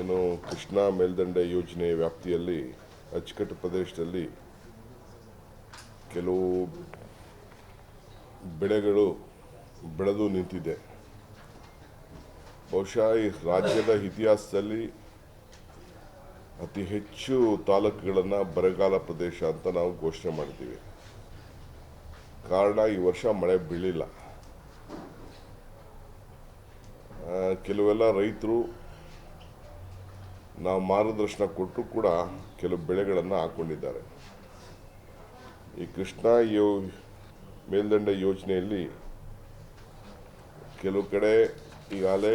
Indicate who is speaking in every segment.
Speaker 1: ಏನು ಕೃಷ್ಣಾ ಮೇಲ್ದಂಡೆ ಯೋಜನೆ ವ್ಯಾಪ್ತಿಯಲ್ಲಿ ಅಚ್ಚುಕಟ್ಟು ಪ್ರದೇಶದಲ್ಲಿ ಕೆಲವು ಬೆಳೆಗಳು ಬೆಳೆದು ನಿಂತಿದೆ. ಬಹುಶಃ ಈ ರಾಜ್ಯದ ಇತಿಹಾಸದಲ್ಲಿ ಅತಿ ಹೆಚ್ಚು ತಾಲೂಕುಗಳನ್ನು ಬರಗಾಲ ಪ್ರದೇಶ ಅಂತ ನಾವು ಘೋಷಣೆ ಮಾಡಿದ್ದೀವಿ. ಕಾರಣ ಈ ವರ್ಷ ಮಳೆ ಬೀಳಿಲ್ಲ. ಕೆಲವೆಲ್ಲ ರೈತರು ನಾವು ಮಾರ್ಗದರ್ಶನ ಕೊಟ್ಟರು ಕೂಡ ಕೆಲವು ಬೆಳೆಗಳನ್ನು ಹಾಕ್ಕೊಂಡಿದ್ದಾರೆ ಈ ಕೃಷ್ಣ ಯೋ, ಮೇಲ್ದಂಡ ಯೋಜನೆಯಲ್ಲಿ ಕೆಲವು ಕಡೆ ಈಗಾಗಲೇ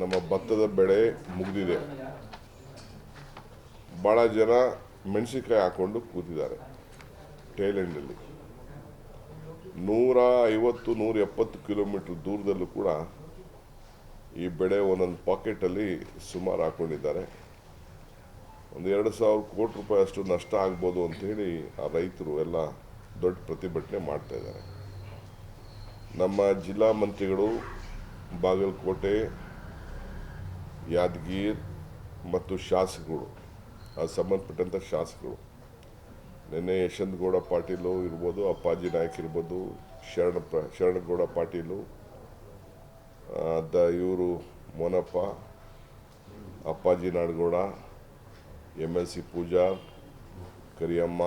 Speaker 1: ನಮ್ಮ ಭತ್ತದ ಬೆಳೆ ಮುಗಿದಿದೆ. ಭಾಳ ಜನ ಮೆಣಸಿನ್ಕಾಯಿ ಹಾಕ್ಕೊಂಡು ಕೂತಿದ್ದಾರೆ ಟೈಲೆಂಡಲ್ಲಿ ನೂರ ಐವತ್ತು, ನೂರ ಎಪ್ಪತ್ತು ಕಿಲೋಮೀಟ್ರ್ ದೂರದಲ್ಲೂ ಕೂಡ ಈ ಬೆಳೆ ಒಂದೊಂದು ಪಾಕೆಟಲ್ಲಿ ಸುಮಾರು ಹಾಕೊಂಡಿದ್ದಾರೆ. ಒಂದು ಎರಡು ಸಾವಿರ ಕೋಟಿ ರೂಪಾಯಿ ಅಷ್ಟು ನಷ್ಟ ಆಗ್ಬೋದು ಅಂಥೇಳಿ ಆ ರೈತರು ಎಲ್ಲ ದೊಡ್ಡ ಪ್ರತಿಭಟನೆ ಮಾಡ್ತಾ ಇದ್ದಾರೆ. ನಮ್ಮ ಜಿಲ್ಲಾ ಮಂತ್ರಿಗಳು ಬಾಗಲಕೋಟೆ, ಯಾದಗಿರ್ ಮತ್ತು ಶಾಸಕರು ಅದು ಸಂಬಂಧಪಟ್ಟಂಥ ಶಾಸಕರು, ನಿನ್ನೆ ಯಶವಂತಗೌಡ ಪಾಟೀಲು ಇರ್ಬೋದು, ಅಪ್ಪಾಜಿ ನಾಯಕ್ ಇರ್ಬೋದು, ಶರಣ ಶರಣಗೌಡ ಪಾಟೀಲು ಆ, ದ ಇವರು Monappa Appaji Nadagouda M L C Pooja Kariyamma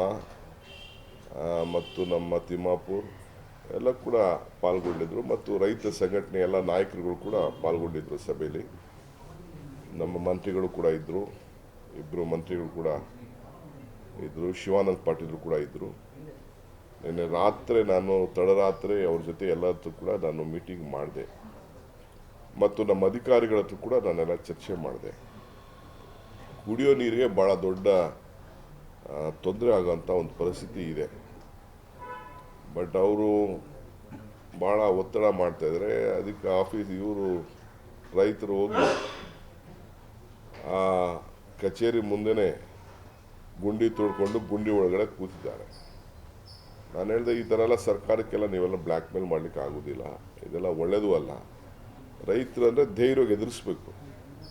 Speaker 1: ಮತ್ತು ನಮ್ಮ ತಿಮ್ಮಾಪುರ್ ಎಲ್ಲ ಕೂಡ ಪಾಲ್ಗೊಂಡಿದ್ದರು ಮತ್ತು ರೈತ ಸಂಘಟನೆ ಎಲ್ಲ ನಾಯಕರುಗಳು ಕೂಡ ಪಾಲ್ಗೊಂಡಿದ್ದರು ಸಭೆಯಲ್ಲಿ. ನಮ್ಮ ಮಂತ್ರಿಗಳು ಕೂಡ ಇದ್ದರು ಇಬ್ಬರು ಮಂತ್ರಿಗಳು ಕೂಡ ಇದ್ದರು ಶಿವಾನಂದ್ ಪಾಟೀಲ್ ಕೂಡ ಇದ್ದರು ನಿನ್ನೆ ರಾತ್ರಿ ನಾನು ತಡರಾತ್ರಿ ಅವ್ರ ಜೊತೆ ಎಲ್ಲರ ಕೂಡ ನಾನು ಮೀಟಿಂಗ್ ಮಾಡಿದೆ. ಮತ್ತು ನಮ್ಮ ಅಧಿಕಾರಿಗಳ ಹತ್ರ ಕೂಡ ನಾನೆಲ್ಲ ಚರ್ಚೆ ಮಾಡಿದೆ. ಕುಡಿಯೋ ನೀರಿಗೆ ಭಾಳ ದೊಡ್ಡ ತೊಂದರೆ ಆಗೋಂಥ ಒಂದು ಪರಿಸ್ಥಿತಿ ಇದೆ. ಬಟ್ ಅವರು ಭಾಳ ಒತ್ತಡ ಮಾಡ್ತಾಯಿದ್ರೆ ಅದಕ್ಕೆ ಆಫೀಸ್ ಇವರು ರೈತರು ಹೋಗಿ, ಆ, ಕಚೇರಿ ಮುಂದೆನೇ ಗುಂಡಿ ತೋಡ್ಕೊಂಡು ಗುಂಡಿ ಒಳಗಡೆ ಕೂತಿದ್ದಾರೆ. ನಾನು ಹೇಳಿದೆ ಈ ಥರ ಎಲ್ಲ ಸರ್ಕಾರಕ್ಕೆಲ್ಲ ನೀವೆಲ್ಲ ಬ್ಲ್ಯಾಕ್ ಮೇಲ್ ಮಾಡ್ಲಿಕ್ಕೆ ಆಗೋದಿಲ್ಲ. ಇದೆಲ್ಲ ಒಳ್ಳೆಯದು ಅಲ್ಲ. ರೈತರು ಅಂದರೆ ಧೈರ್ಯವಾಗಿ ಎದುರಿಸ್ಬೇಕು